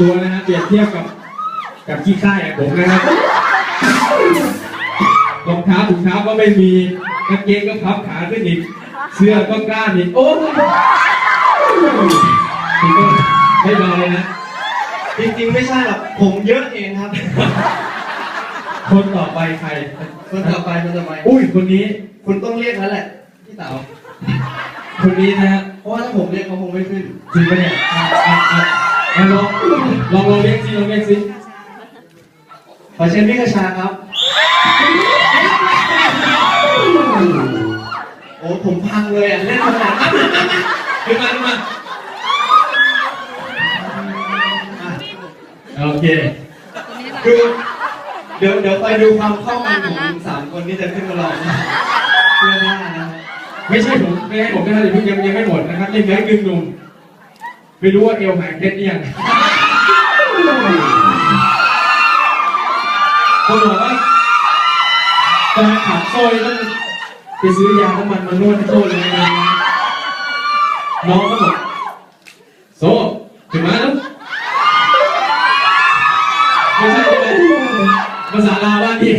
ตัวนะฮะเปรียบเทียบกับกับขี้ข้าอย่างผมนะครับรองเท้าถุงเท้าก็ไม่มีกางเกงก็พับขาขึ้นอีกเสื้อก็กล้านอีกโอ้ยคุณก็ไม่เบาเลยนะจริงๆไม่ใช่หรอกผมเยอะเองครับ คนต่อไปใครคนต่อไปคนต่อไปอุ้ยคนนี้คุณต้องเรียกแล้วแหละพี่เต๋าคนนี้นะฮะเพราะว่าถ้าผมเรียกเขาคงไม่ขึ้นจริงปะเนี่ย อะอะอะอะลองลองลองเรียกสิลองเรียกสิขอเชิญพี่กระชาครับ โอ้ผมพังเลยอะเล่นขนาดนั้นขึ้นมาขึ้นมาโอเค คือเดี๋ยวเดี๋ยวไปดูความเข้ากันของสามคนที่จะขึ้นมาลองเพื่อหน้านะไม่ใช่ผมไม่ให้ผมนะครับเดี๋ยวพี่ยังยังไม่หมดนะครับยังเหลืออีกหนึ่งหนุ่ม ไม่รู้ว่าเอวหางเคล็ดหรือยังคนบอกว่าตอนขับโซ่ต้องไปซื้อยาน้ำมันมานวดให้โซ่เลยนะน้องก็บอกโซ่ถึงมาแล้วไม่ใช่ใช่ไหมภาษาลาวว่านี่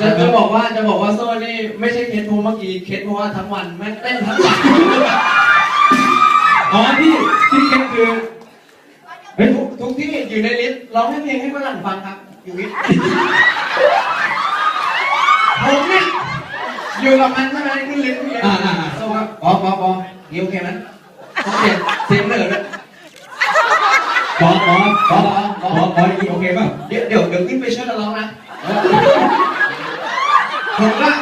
จะจะบอกว่าจะบอกว่าโซ่นี่ไม่ใช่เคสเพราะเมื่อกี้เคสเพราะว่าทั้งวันแม่งเต้นทั้งวัน อ๋อที่ที่เคล็ดคือเฮ้ยทุกทุกที่อยู่ในลิฟต์ร้องให้เพลงให้ฝรั่งฟังครับ อยู่ลิฟต์ผมเนี่ยอยู่กับมันใช่ไหมขึ้นลิฟต์พี่อ่าอ่าอ่าโซ่ครับปอปอปอนี่โอเคไหมโอเคเสียงเหนือด้วยบอสบอสบอสบอสบอสบอสโอเคป่ะเดี๋ยวเดี๋ยวเดี๋ยวขึ้นไปช่วยกันร้องนะผมว่า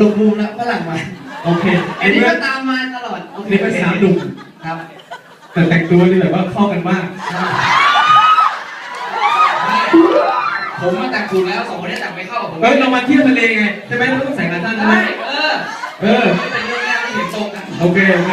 ลงภูมิแล้วฝรั่งมา โอเค อัอันนนี้นี้ก็ก็ตามมาตลอดโออันเค นี้ก็สามหนุ่มครับ แต่แต่งตัวนี่แบบว่าเข้ากันมาก ผมมาแต่งถูกแล้วสองคนนี้แต่งไม่เข้ากับผมเฮ้ยเรามาเที่ยวทะเลไงใช่ไหมเราต้องใส่ขาสั้นใช่ไหมได้เออเออไม่เป็นเรื่องยากที่เห็นตรงกัน โอเค โอเค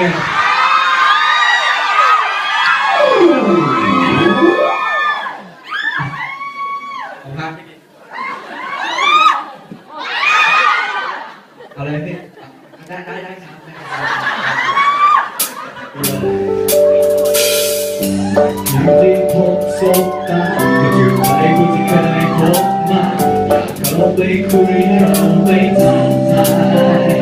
พบสบตาอยู่ใครคนที่เคยพบมาอยากเข้าไปคุยเราไปทักทาย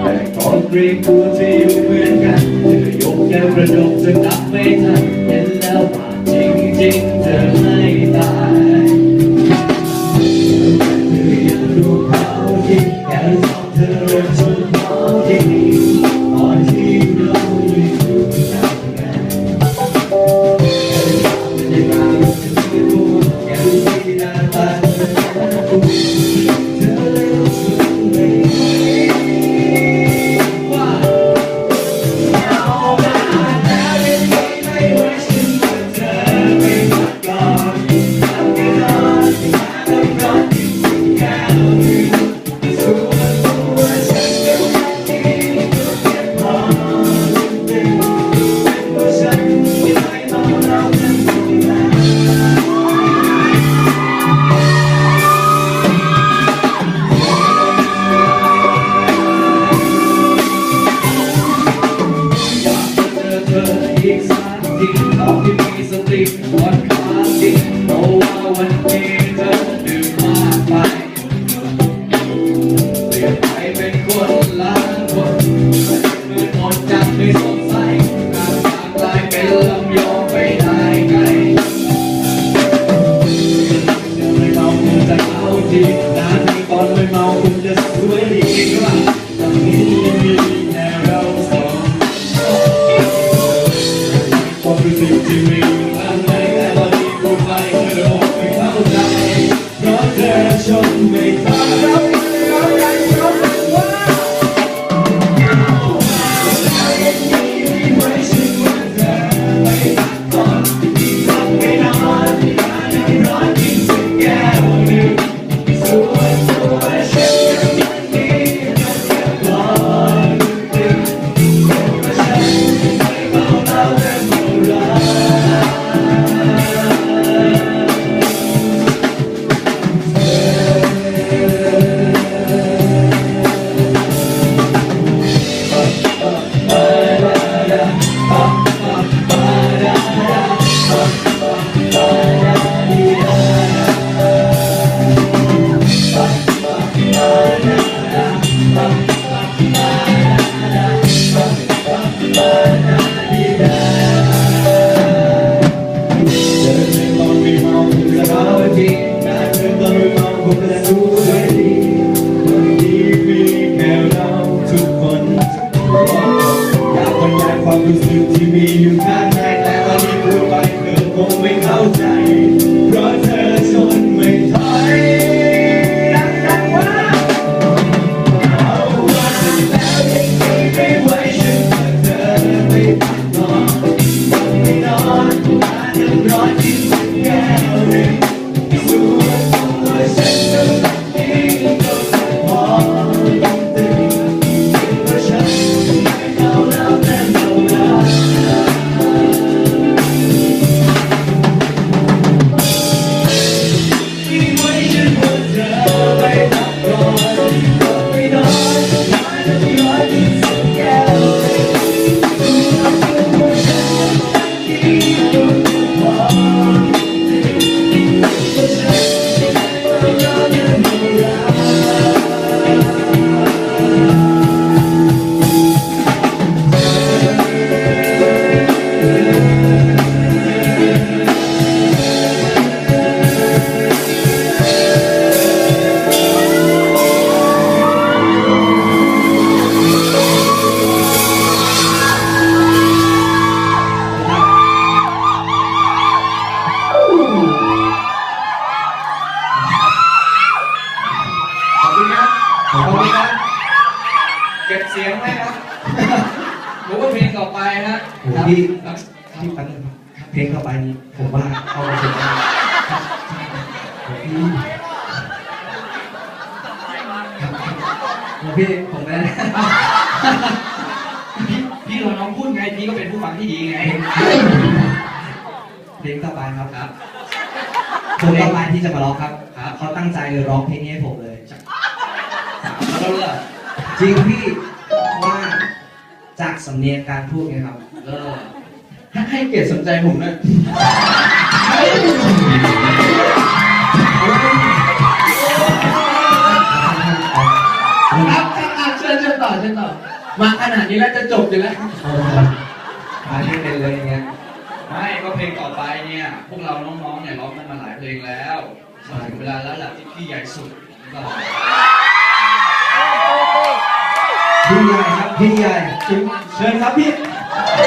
แต่ก่อนเกรงกลัวจะอยู่เหมือนกันเธอยกแก้วกระดกจะนับไม่ทันเห็นแล้วว่าจริงจริงๆเธอไม่านที่ อยากบรรยายความรู้สึกที่มีอยู่ข้างในแต่ตอนนี้พูดไปเธอคงไม่เข้าใจ ผมว่าเขามาถึงแล้วพี่โอ้พี่ผมไม่ได้พี่พี่รอน้องพูดไงพี่ก็เป็นผู้ฟังที่ดีไงเพลงต่อไปครับครับคนต่อไปที่จะมาร้องครับครับเขาตั้งใจร้องเพลงนี้ให้ผมเลยแล้วเหรอจริงพี่ว่าจากสำเนียงการพูดไงครับเออ ให้เกียรติสนใจผมนะครับครับครับเชิญเชิญต่อเชิญต่อ มาขนาดนี้แล้วจะจบอยู่แล้วมาที่เป็นเลยอย่างเงี้ยไม่ก็เพลงต่อไปเนี่ย พวกเราน้องๆเนี่ยร้องกันมาหลายเพลงแล้วถึงเวลาแล้วแหละที่พี่ใหญ่สุดก็พี่ใหญ่ครับพี่ใหญ่เชิญครับพี่ ปี